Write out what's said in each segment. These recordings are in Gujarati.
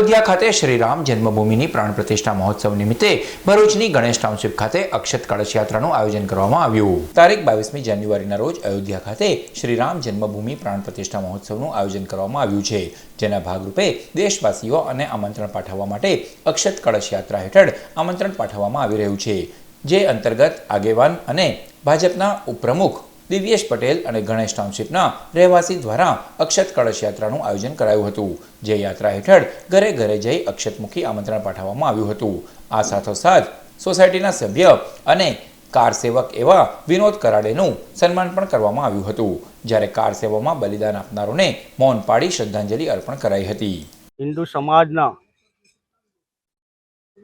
અયોધ્યા ખાતે શ્રીરામ જન્મભૂમિની પ્રાણ પ્રતિષ્ઠા મહોત્સવ નિમિત્તે ભરૂચની ગણેશ ટાઉનશીપ ખાતે અક્ષત કળશ યાત્રાનું આયોજન કરવામાં આવ્યું. તારીખ બાવીસમી જાન્યુઆરીના રોજ અયોધ્યા ખાતે શ્રી રામ જન્મભૂમિ પ્રાણ પ્રતિષ્ઠા મહોત્સવનું આયોજન કરવામાં આવ્યું છે. જેના ભાગરૂપે દેશવાસીઓ અને આમંત્રણ પાઠવવા માટે અક્ષત કળશ યાત્રા હેઠળ આમંત્રણ પાઠવવામાં આવી રહ્યું છે. જે અંતર્ગત આગેવાન અને ભાજપના ઉપપ્રમુખ દિવ્યેશ પટેલ અને ગણેશ ટાઉનશીપના રહેવાસી દ્વારા અક્ષત કળશ યાત્રાનું આયોજન કરાયું હતું. જે યાત્રા હેઠળ ઘરે ઘરે જઈ અક્ષતમુખી આમંત્રણ પાઠવવામાં આવ્યું હતું. આ સાથોસાથ સોસાયટીના સભ્ય અને કાર સેવક એવા વિનોદ કરાડેનું સન્માન પણ કરવામાં આવ્યું હતું. જ્યારે કાર સેવામાં બલિદાન આપનારોને મૌન પાડી શ્રદ્ધાંજલિ અર્પણ કરાઈ હતી. હિન્દુ સમાજના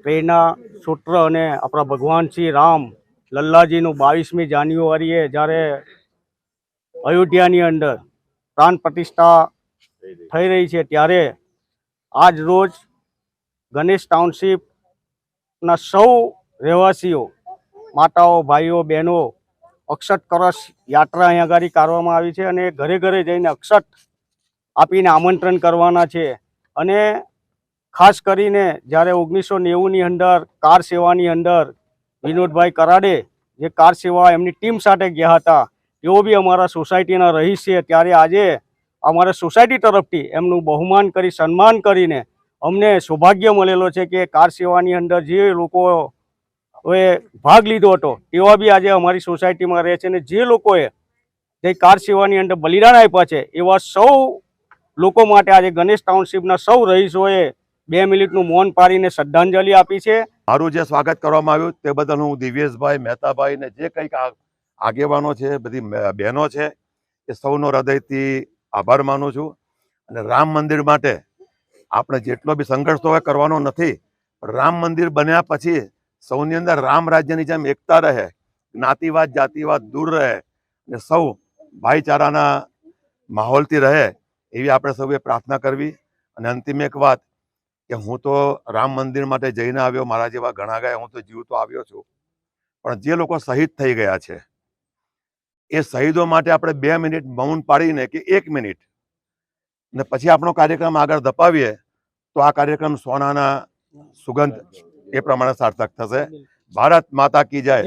પ્રેરણા સૂત્ર અને આપણા ભગવાન શ્રી રામ લલ્લાજીનું બાવીસમી જાન્યુઆરીએ જ્યારે અયોધ્યાની અંદર પ્રાણ પ્રતિષ્ઠા થઈ રહી છે ત્યારે આજ રોજ ગણેશ ટાઉનશીપના સૌ રહેવાસીઓ, માતાઓ, ભાઈઓ, બહેનો અક્ષત કરસ યાત્રા અહીંયા આગળ કરવામાં આવી છે અને ઘરે ઘરે જઈને અક્ષત આપીને આમંત્રણ કરવાના છે. અને ખાસ કરીને જ્યારે ઓગણીસો નેવુંની અંદર કાર સેવાની અંદર વિનોદભાઈ કરાડે જે કાર સેવા એમની ટીમ સાથે ગયા હતા, તેઓ બી અમારા સોસાયટીના રહીશ. છે ત્યારે આજે અમારા સોસાયટી તરફથી એમનું બહુમાન કરી, સન્માન કરીને અમને સૌભાગ્ય મળેલો છે કે કાર સેવાની અંદર જે લોકો એ ભાગ લીધો હતો, તેવા બી આજે અમારી સોસાયટીમાં રહે છે. અને જે લોકોએ જે કાર સેવાની અંદર બલિદાન આપ્યા છે, એવા સૌ લોકો માટે આજે ગણેશ ટાઉનશીપના સૌ રહીશોએ બે મિનિટનું મૌન પાડીને શ્રદ્ધાંજલિ આપી છે. મારું જે સ્વાગત કરવામાં આવ્યું. તે બદલ હું દિવ્યેશભાઈ, મહેતાભાઈ ને જે કંઈક આગેવાનો છે, બધી બહેનો છે, એ સૌનો હૃદયથી આભાર માનું છું. અને રામ મંદિર માટે આપણે જેટલો બી સંઘર્ષ તો કરવાનો નથી રામ મંદિર બન્યા પછી સૌની અંદર રામ રાજ્યની જેમ એકતા રહે, જ્ઞાતિવાદ, જાતિવાદ દૂર રહે અને સૌ ભાઈચારાના માહોલથી રહે એવી આપણે સૌએ પ્રાર્થના કરવી. અને અંતિમ એક વાત કે હું તો રામ મંદિર માટે જઈને આવ્યો મારા જેવા ઘણા ગયા હું તો જીવતો આવ્યો છું. પણ જે લોકો શહીદ થઈ ગયા છે એ શહીદો માટે આપણે બે મિનિટ મૌન પાડીને કે એક મિનિટ. ને પછી આપણો કાર્યક્રમ આગળ ધપાવીએ તો આ કાર્યક્રમ સોનાના સુગંધ એ પ્રમાણે સાર્થક થશે. ભારત માતા કી જય.